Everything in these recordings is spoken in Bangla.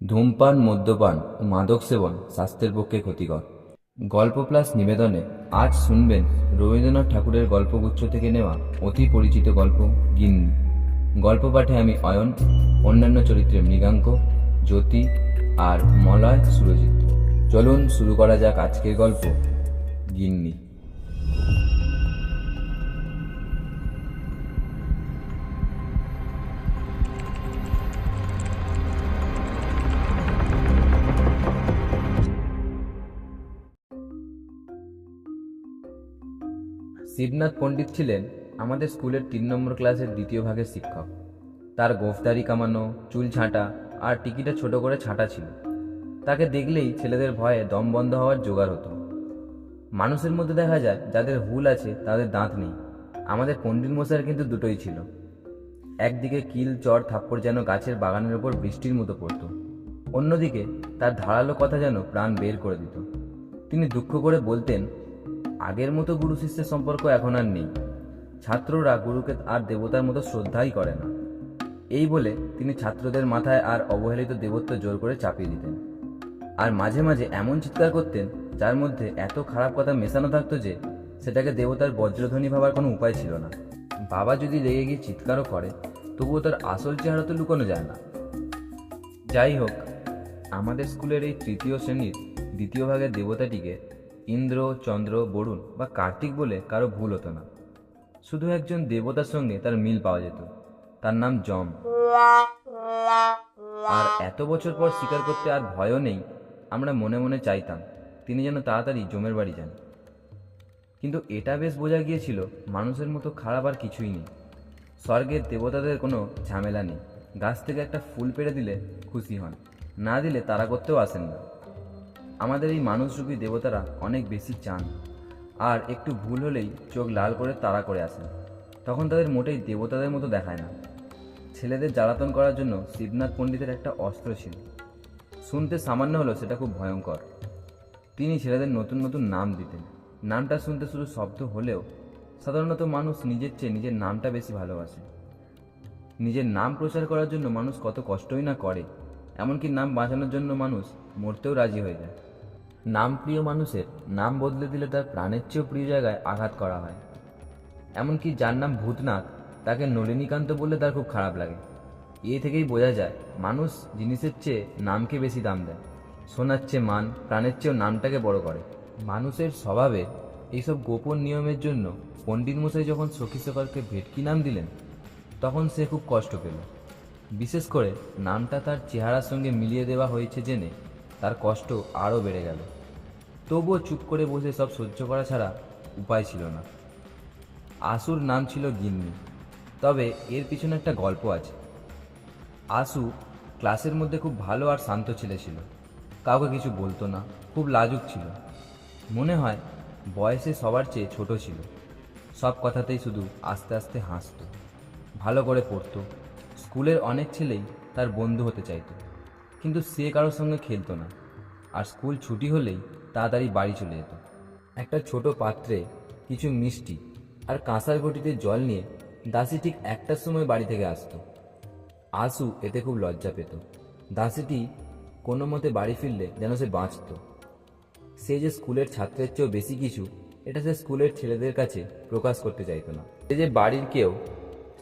ধূমপান, মদ্যপান ও মাদক সেবন, স্বাস্থ্যের পক্ষে ক্ষতিকর। গল্প প্লাস নিবেদনে আজ শুনবেন রবীন্দ্রনাথ ঠাকুরের গল্পগুচ্ছ থেকে নেওয়া অতি পরিচিত গল্প গিন্নি। গল্প পাঠে আমি অয়ন, অন্যান্য চরিত্রে মৃগাঙ্ক, জ্যোতি আর মলয় সুরজিৎ। চলুন শুরু করা যাক আজকের গল্প গিন্নি। শিবনাথ পণ্ডিত ছিলেন আমাদের স্কুলের তিন নম্বর ক্লাসের দ্বিতীয় ভাগের শিক্ষক। তার গোফদারি কামানো, চুল ছাঁটা আর টিকিটা ছোট করে ছাঁটা ছিল। তাকে দেখলেই ছেলেদের ভয়ে দম বন্ধ হওয়ার জোগাড় হতো। মানুষের মধ্যে দেখা যায়, যাদের হুল আছে তাদের দাঁত নেই। আমাদের পণ্ডিত মশাইয়ের কিন্তু দুটোই ছিল। একদিকে কিল, চর, থাপ্পড় যেন গাছের বাগানের ওপর বৃষ্টির মতো পড়তো। অন্যদিকে তার ধারালো কথা যেন প্রাণ বের করে দিত। তিনি দুঃখ করে বলতেন আগের মতো গুরু শিষ্যের সম্পর্ক এখন আর নেই। ছাত্ররা গুরুকে আর দেবতার মতো শ্রদ্ধাই করে না। এই বলে তিনি ছাত্রদের মাথায় আর অবহেলিত দেবত্ব জোর করে চাপিয়ে দিতেন। আর মাঝে মাঝে এমন চিৎকার করতেন, যার মধ্যে এত খারাপ কথা মেশানো থাকতো যে, সেটাকে দেবতার বজ্রধ্বনি ভাবার কোনো উপায় ছিল না। বাবা যদি রেগে গিয়ে চিৎকারও করে, তবুও তার আসল চেহারা তো লুকোনো যায় না। যাই হোক, আমাদের স্কুলের এই তৃতীয় শ্রেণির দ্বিতীয় ভাগের দেবতাটিকে ইন্দ্র, চন্দ্র, বরুণ বা কার্তিক বলে কারও ভুল হতো না। শুধু একজন দেবতার সঙ্গে তার মিল পাওয়া যেত। তার নাম জম আর এত বছর পর স্বীকার করতে আর ভয়ও নেই, আমরা মনে মনে চাইতাম, তিনি যেন তাড়াতাড়ি জমের বাড়ি যান। কিন্তু এটা বেশ বোঝা গিয়েছিল, মানুষের মতো খারাপ আর কিছুই নেই। স্বর্গের দেবতাদের কোনো ঝামেলা নেই। গাছ থেকে একটা ফুল পেড়ে দিলে খুশি হন। না দিলে তারা করতেও আসেন না। আমাদের এই মানুষরূপী দেবতারা অনেক বেশি চান। আর একটু ভুল হলেই চোখ লাল করে তাড়া করে আসেন। তখন তাদের মোটেই দেবতাদের মতো দেখায় না। ছেলেদের জ্বালাতন করার জন্য শিবনাথ পণ্ডিতের একটা অস্ত্র ছিল। শুনতে সামান্য হলো সেটা খুব ভয়ঙ্কর। তিনি ছেলেদের নতুন নতুন নাম দিতেন। নামটা শুনতে শুধু শব্দ হলেও সাধারণত মানুষ নিজের চেয়ে নিজের নামটা বেশি ভালোবাসে। নিজের নাম প্রচার করার জন্য মানুষ কত কষ্টই না করে, এমনকি নাম বাঁচানোর জন্য মানুষ মরতেও রাজি হয়ে যায়। নাম প্রিয় মানুষের নাম বদলে দিলে তার প্রাণের চেয়েও প্রিয় জায়গায় আঘাত করা হয়। এমনকি যার নাম ভূতনাথ, তাকে নলিনীকান্ত বললে তার খুব খারাপ লাগে। এ থেকেই বোঝা যায়, মানুষ জিনিসের চেয়ে নামকে বেশি দাম দেয়। সোনার চেয়ে মান, প্রাণের চেয়েও নামটাকে বড় করে। মানুষের স্বভাবে এইসব গোপন নিয়মের জন্য পণ্ডিত মশাই যখন সখী সকালকে ভেটকি নাম দিলেন, তখন সে খুব কষ্ট পেল। বিশেষ করে নামটা তার চেহারার সঙ্গে মিলিয়ে দেওয়া হয়েছে জেনে তার কষ্ট আরও বেড়ে গেল। তবুও চুপ করে বসে সব সহ্য করা ছাড়া উপায় ছিল না। আশুর নাম ছিল গিন্নি। তবে এর পিছনে একটা গল্প আছে। আশু ক্লাসের মধ্যে খুব ভালো আর শান্ত ছেলে ছিল। কাউকে কিছু বলতো না, খুব লাজুক ছিল। মনে হয় বয়সে সবার চেয়ে ছোট ছিল। সব কথাতেই শুধু আস্তে আস্তে হাসতো। ভালো করে পড়তো। স্কুলের অনেক ছেলেই তার বন্ধু হতে চাইতো। কিন্তু সে কারোর সঙ্গে খেলতো না। আর স্কুল ছুটি হলেই তাড়াতাড়ি বাড়ি চলে যেত। একটা ছোট পাত্রে কিছু মিষ্টি আর কাঁসার ঘটিতে জল নিয়ে দাসী ঠিক একটার সময় বাড়ি থেকে আসতো। আশু এতে খুব লজ্জা পেত। দাসীটি কোনো মতে বাড়ি ফিরলে যেন সে বাঁচত। সে যে স্কুলের ছাত্রের চেয়েও বেশি কিছু, এটা সে স্কুলের ছেলেদের কাছে প্রকাশ করতে চাইতো না। সে যে বাড়ির কেউ,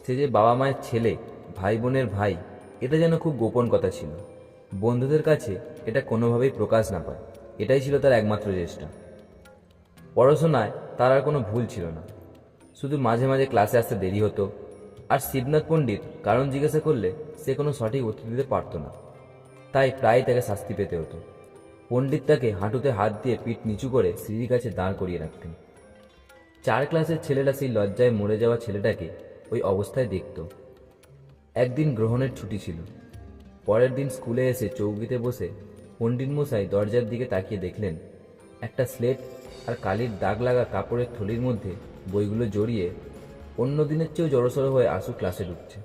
সে যে বাবা মায়ের ছেলে ভাই বোনের ভাই, এটা যেন খুব গোপন কথা ছিল। বন্ধুদের কাছে এটা কোনোভাবেই প্রকাশ না পায়। এটাই ছিল তার একমাত্র চেষ্টা। পড়াশোনায় তার আর কোনো ভুল ছিল না। শুধু মাঝে মাঝে ক্লাসে আসতে দেরি হতো। আর শিবনাথ পণ্ডিত কারণ জিজ্ঞাসা করলে সে কোনো সঠিক উত্তর দিতে পারতো না। তাই প্রায় তাকে শাস্তি পেতে হতো। পণ্ডিত তাকে হাঁটুতে হাত দিয়ে পিঠ নিচু করে সিঁড়ির কাছে দাঁড় করিয়ে রাখতেন। চার ক্লাসের ছেলেরা সেই লজ্জায় মরে যাওয়া ছেলেটাকে ওই অবস্থায় দেখত। একদিন গ্রহণের ছুটি ছিল। পরের দিন স্কুলে এসে চৌকিতে বসে পণ্ডিত মশাই দরজার দিকে তাকিয়ে দেখলেন একটা স্লেট আর কালির দাগ লাগা কাপড়ের থলির মধ্যে বইগুলো জড়িয়ে অন্য দিনের চেয়েও জড়সড় হয়ে আসু ক্লাসে ঢুকছে।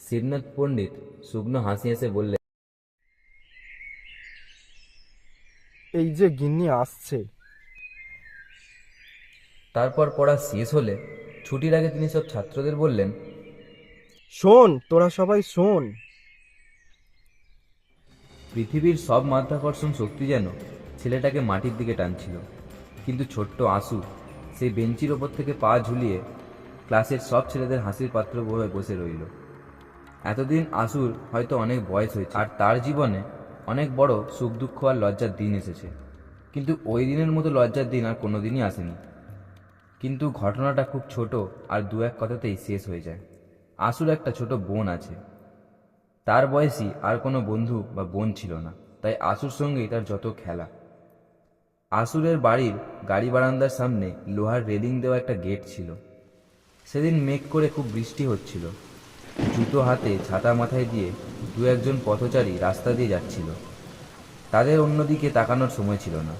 শিবনাথ পণ্ডিত শুকনো হাসি হেসে বললেন এই যে গিন্নি আসছে। তারপর পড়া শেষ হলে ছুটির আগে তিনি সব ছাত্রদের বললেন শোন তোরা সবাই শোন। পৃথিবীর সব মাধ্যাকর্ষণ শক্তি যেন ছেলেটাকে মাটির দিকে টানছিল। কিন্তু ছোট্ট আসু সেই বেঞ্চির ওপর থেকে পা ঝুলিয়ে ক্লাসের সব ছেলেদের হাসির পাত্র হয়ে বসে রইল। এতদিন আসুর হয়তো অনেক বয়স হয়েছে, আর তার জীবনে অনেক বড় সুখ, দুঃখ আর লজ্জার দিন এসেছে। কিন্তু ওই দিনের মতো লজ্জার দিন আর কোনো দিনই আসেনি। কিন্তু ঘটনাটা খুব ছোট আর দু এক কথাতেই শেষ হয়ে যায়। আসুর একটা ছোট বোন আছে। তার বয়সী আর কোনো বন্ধু বা বোন ছিল না, তাই আসুর সঙ্গেই তার যত খেলা। আসুরের বাড়ির গাড়ি বারান্দার সামনে লোহার রেলিং দেওয়া একটা গেট ছিল। সেদিন মেঘ করে খুব বৃষ্টি হচ্ছিল। জুতো হাতে ছাতা মাথায় দিয়ে দু একজন পথচারী রাস্তা দিয়ে যাচ্ছিল। তাদের অন্যদিকে তাকানোর সময় ছিল না।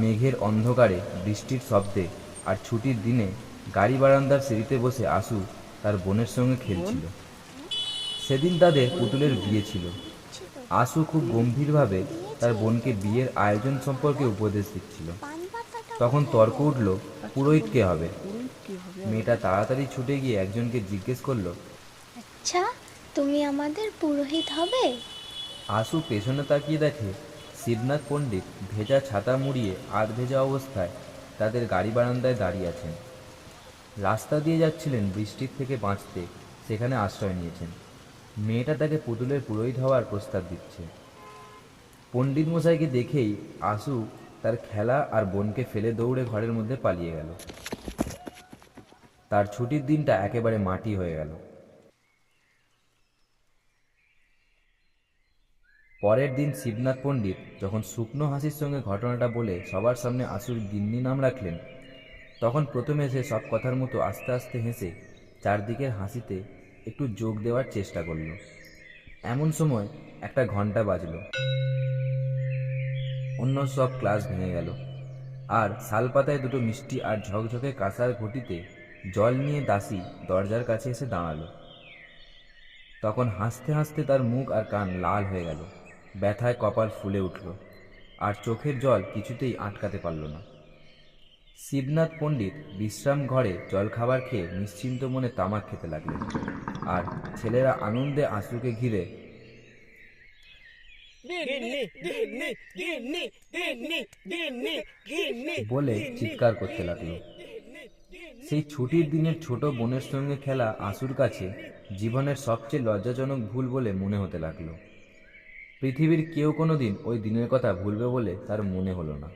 মেঘের অন্ধকারে বৃষ্টির শব্দে আর ছুটির দিনে গাড়ি বারান্দার সিঁড়িতে বসে আসু তার বোনের সঙ্গে খেলছিল। সেদিন তাদের পুতুলের বিয়ে ছিল। আসু খুব গম্ভীরভাবে তার বোনকে বিয়ের আয়োজন সম্পর্কে উপদেশ দিচ্ছিল। তখন তর্ক উঠল পুরোহিত কে হবে? মেয়েটা তাড়াতাড়ি ছুটে গিয়ে একজনকে জিজ্ঞেস করল আচ্ছা তুমি আমাদের পুরোহিত হবে? আসু পেছনে তাকিয়ে দেখে শিবনাথ পণ্ডিত ভেজা ছাতা মুড়িয়ে আধ ভেজা অবস্থায় তাদের গাড়ি বারান্দায় দাঁড়িয়ে আছেন। রাস্তা দিয়ে যাচ্ছিলেন বৃষ্টির থেকে বাঁচতে সেখানে আশ্রয় নিয়েছেন। মেয়েটা তাকে পুতুলের পুরোহিত হওয়ার প্রস্তাব দিচ্ছে। পণ্ডিত মশাইকে দেখেই আসু তার খেলা আর বোনকে ফেলে দৌড়ে ঘরের মধ্যে পালিয়ে গেল। তার ছুটির দিনটা একেবারে মাটি হয়ে গেল। পরের দিন শিবনাথ পণ্ডিত যখন শুকনো হাসির সঙ্গে ঘটনাটা বলে সবার সামনে আসুর গিন্নি নাম রাখলেন, তখন প্রথমে সে সব কথার মতো আস্তে আস্তে হেসে চারদিকের হাসিতে একটু যোগ দেওয়ার চেষ্টা করল। এমন সময় একটা ঘণ্টা বাজলো। অন্য সব ক্লাস ভেঙে গেল। আর শালপাতায় দুটো মিষ্টি আর ঝকঝকে কাঁসার ঘটিতে জল নিয়ে দাসী দরজার কাছে এসে দাঁড়াল। তখন হাসতে হাসতে তার মুখ আর কান লাল হয়ে গেল। ব্যথায় কপাল ফুলে উঠল। আর চোখের জল কিছুতেই আটকাতে পারল না। শিবনাথ পণ্ডিত বিশ্রাম ঘরে জলখাবার খেয়ে নিশ্চিন্ত মনে তামাক খেতে লাগলেন। আর ছেলেরা আনন্দে আঁসুকে ঘিরে বলে চিৎকার করতে লাগল। সেই ছুটির দিনের ছোট বোনের সঙ্গে খেলা আশুর কাছে জীবনের সবচেয়ে লজ্জাজনক ভুল বলে মনে হতে লাগল। পৃথিবীর কেউ কোনো দিন ওই দিনের কথা ভুলবে বলে তার মনে হলো না।